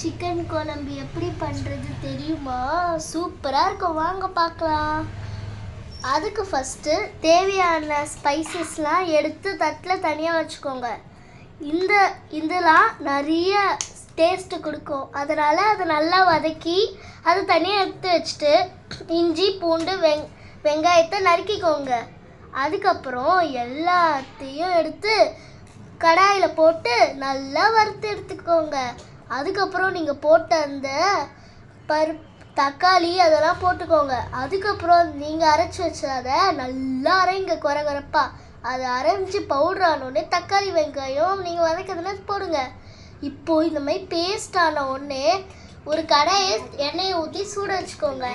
Chicken குழம்பு எப்படி பண்ணுறது தெரியுமா? சூப்பராக இருக்கும். வாங்க பார்க்கலாம். அதுக்கு ஃபஸ்ட்டு தேவையான ஸ்பைசஸ்லாம் எடுத்து தட்டில் தனியாக வச்சுக்கோங்க. இந்த இதெல்லாம் நிறைய டேஸ்ட்டு கொடுக்கும். அதனால் அதை நல்லா வதக்கி அதை தனியாக எடுத்து வச்சுட்டு இஞ்சி பூண்டு வெங் வெங்காயத்தை நறுக்கிக்கோங்க. அதுக்கப்புறம் எல்லாத்தையும் எடுத்து கடாயில் போட்டு நல்லா வறுத்து எடுத்துக்கோங்க. அதுக்கப்புறம் நீங்கள் போட்ட அந்த பருப்பு தக்காளி அதெல்லாம் போட்டுக்கோங்க. அதுக்கப்புறம் நீங்கள் அரைச்சி வச்சாத நல்லா அரைங்க குறை குறைப்பா அதை அரைஞ்சி பவுடர் ஆனோடனே தக்காளி வெங்காயம் நீங்கள் வதக்கிறதுனா போடுங்க. இப்போ இந்த மாதிரி பேஸ்ட் ஆன உடனே ஒரு கடையை எண்ணெயை ஊற்றி சூட வச்சுக்கோங்க.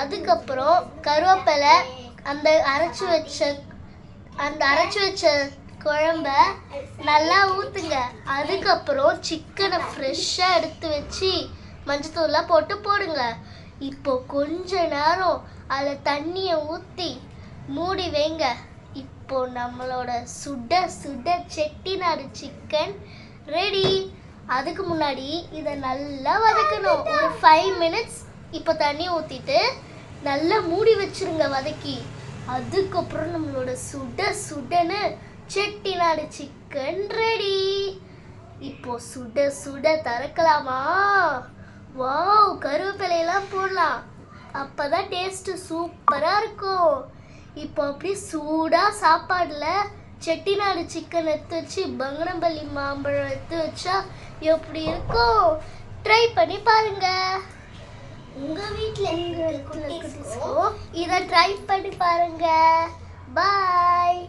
அதுக்கப்புறம் கருவேப்பிலை அந்த அரைச்சி வச்ச அந்த அரைச்சி வச்ச குழம்ப நல்லா ஊற்றுங்க அதுக்கப்புறம் சிக்கனை ஃப்ரெஷ்ஷாக எடுத்து வச்சு மஞ்சத்தூள்லாம் போட்டு போடுங்க. இப்போ கொஞ்ச நேரம் அதில் தண்ணியை ஊற்றி மூடி வைங்க. இப்போ நம்மளோட சுட சுட செட்டிநாடு சிக்கன் ரெடி அதுக்கு முன்னாடி இதை நல்லா வதக்கணும். ஒரு ஃபைவ் மினிட்ஸ் இப்போ தண்ணி ஊற்றிட்டு நல்லா மூடி வச்சுருங்க வதக்கி. அதுக்கப்புறம் நம்மளோட சுட சுடன்னு செட்டிநாடு சிக்கன் ரெடி இப்போ சுட சுட திறக்கலாமா? வாவ் கருவேப்பிலையெல்லாம் போடலாம். அப்பதான் டேஸ்ட் சூப்பரா இருக்கும். இப்போ அப்படியே சூடா சாப்பாடுல செட்டிநாடு சிக்கன் எடுத்து வச்சு பங்கனப்பள்ளி மாம்பழம் எடுத்து வச்சா எப்படி இருக்கும்? ட்ரை பண்ணி பாருங்க. உங்க வீட்ல இருக்கிற குட்டீஸ்க்கும் இதை ட்ரை பண்ணி பாருங்க. பாய்